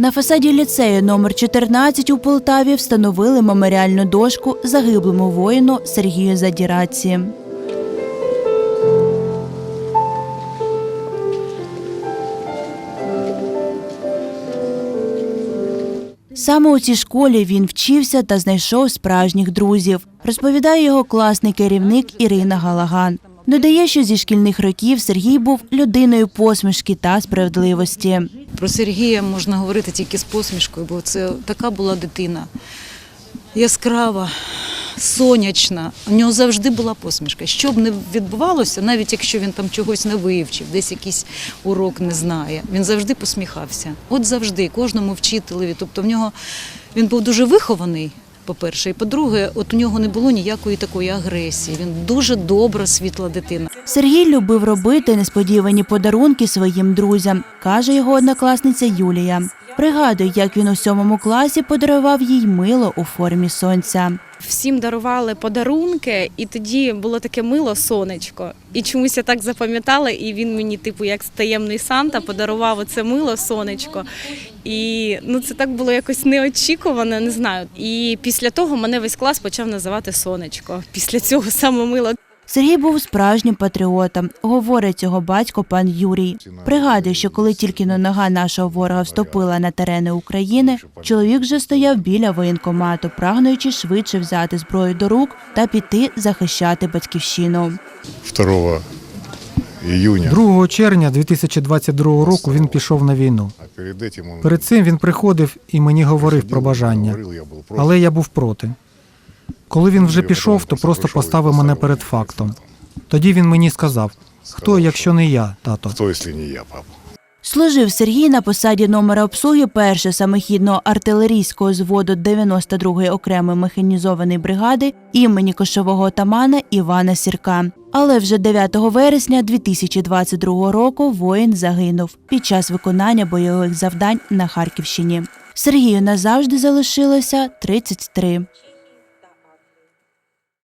На фасаді ліцею номер 14 у Полтаві встановили меморіальну дошку загиблому воїну Сергію Задіраці. Саме у цій школі він вчився та знайшов справжніх друзів, розповідає його класний керівник Ірина Галаган. Додає, що зі шкільних років Сергій був людиною посмішки та справедливості. Про Сергія можна говорити тільки з посмішкою, бо це така була дитина яскрава, сонячна. У нього завжди була посмішка. Що б не відбувалося, навіть якщо він там чогось не вивчив, десь якийсь урок не знає, він завжди посміхався. От завжди, кожному вчителеві. Тобто в нього він був дуже вихований. По-перше, і по-друге, от у нього не було ніякої такої агресії. Він дуже добра, світла дитина. Сергій любив робити несподівані подарунки своїм друзям, каже його однокласниця Юлія. Пригадує, як він у сьомому класі подарував їй мило у формі сонця. всім дарували подарунки, і тоді було таке мило сонечко. І чомусь я так запам'ятала, і він мені, типу, як таємний Санта, подарував оце мило сонечко. І ну це так було якось неочікувано, не знаю. І після того мене весь клас почав називати сонечко. Після цього саме мило. Сергій був справжнім патріотом, говорить його батько пан Юрій. Пригадує, що коли тільки но нога нашого ворога вступила на терени України, чоловік вже стояв біля воєнкомату, прагнуючи швидше взяти зброю до рук та піти захищати батьківщину. 2 июня. 2 червня 2022 року він пішов на війну. Перед этим он Перед цим він приходив і мені говорив про бажання, говорил, я был против. але я був проти. Коли він вже пішов, то просто поставив мене перед фактом. Тоді він мені сказав: хто, якщо не я, тато? Кто, если не я, папа? Служив Сергій на посаді номера обслуги першого самохідного артилерійського зводу 92-ї окремої механізованої бригади імені кошового отамана Івана Сірка. Але вже 9 вересня 2022 року воїн загинув під час виконання бойових завдань на Харківщині. Сергію назавжди залишилося 33.